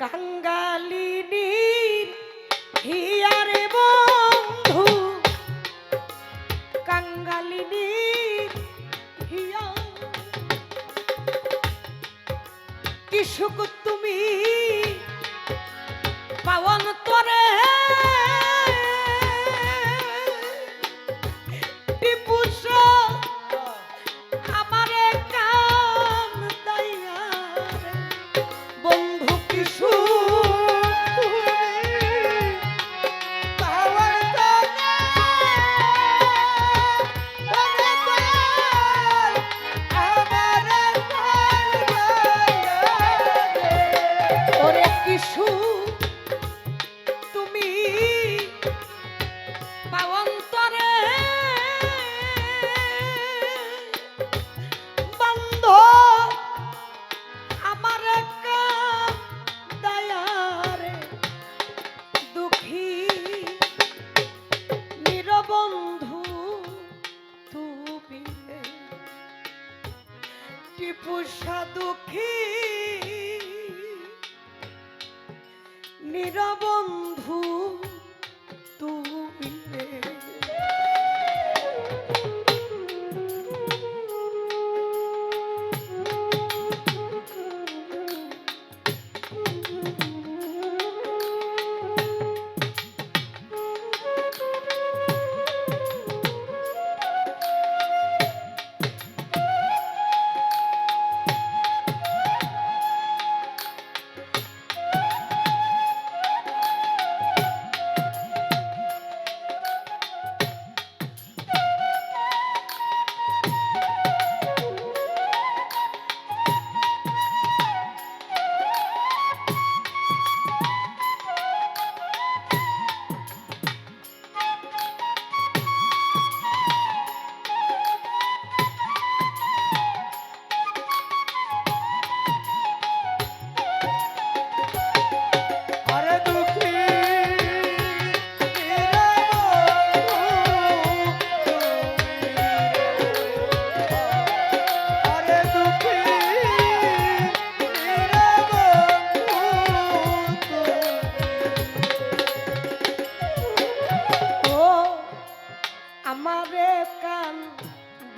কাঙ্গালিনী হিয়ারে বন্ধু। হিয়া তুমি পাওয়ান তোরে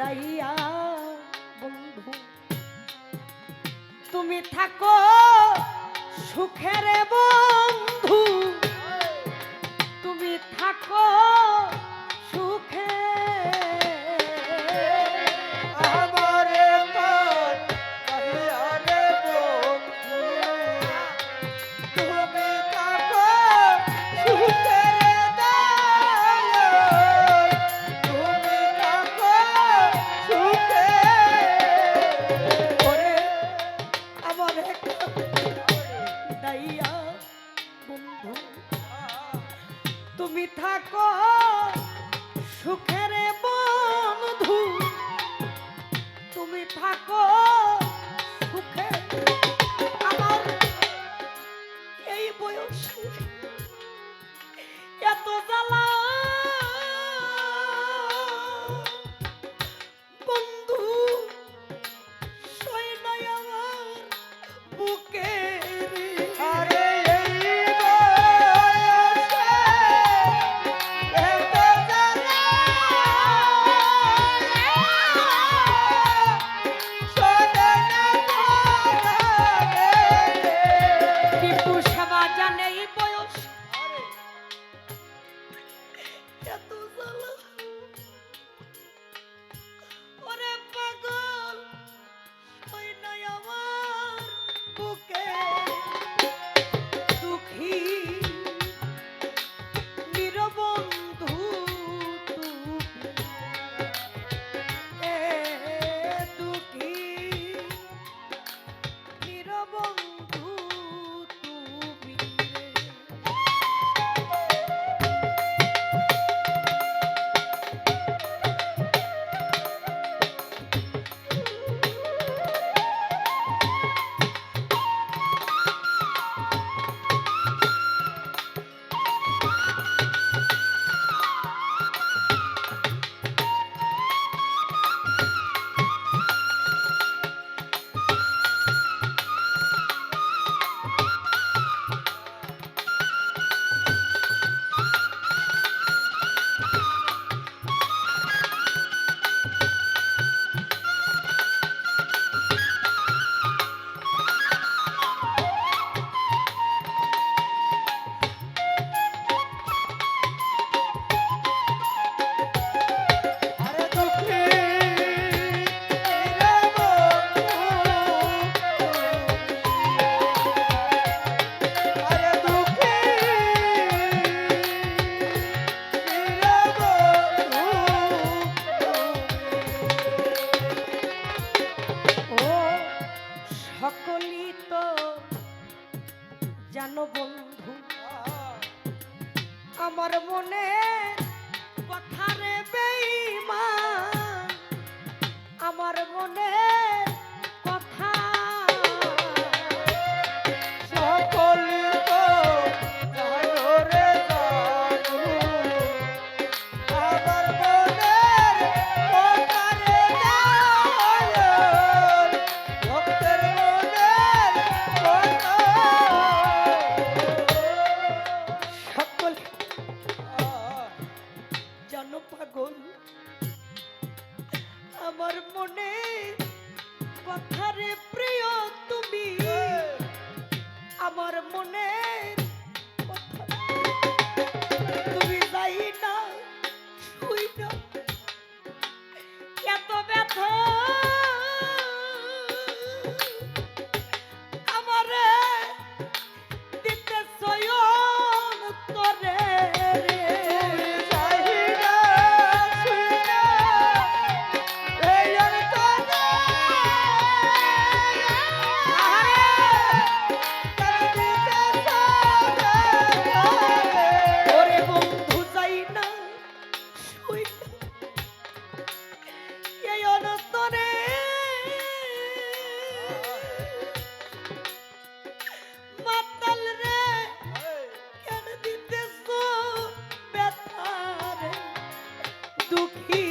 যাইয়া বন্ধু। তুমি থাকো সুখের বন্ধু। তুমি থাকো তুমি থাকো সুখের বন্ধু। তুমি থাকো সুখের আমার এই বয়সে। সুখী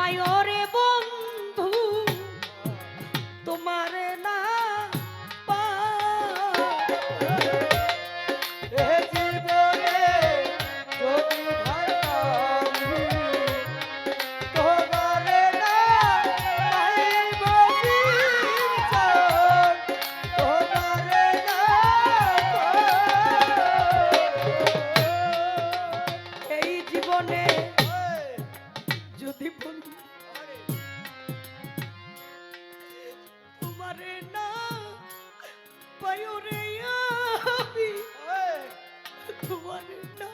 পায় তোমার না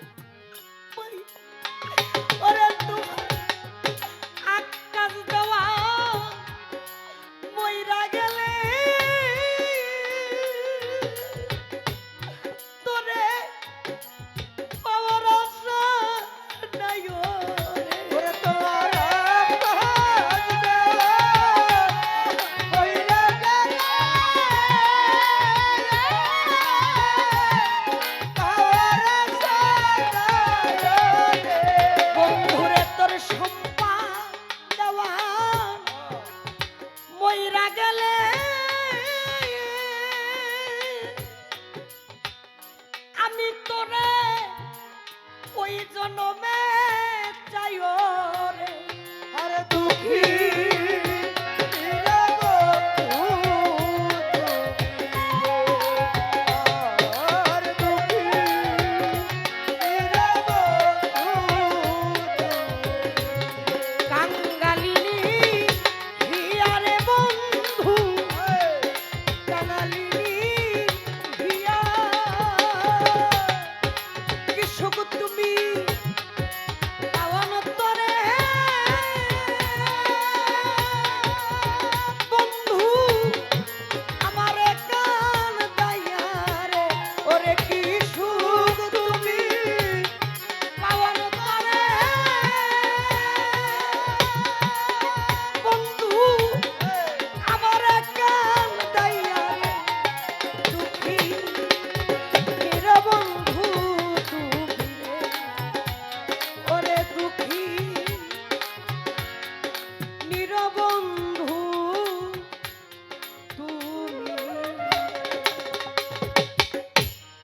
আমি তোরে ওই জন্মে চাইও রে। আরে দুঃখী।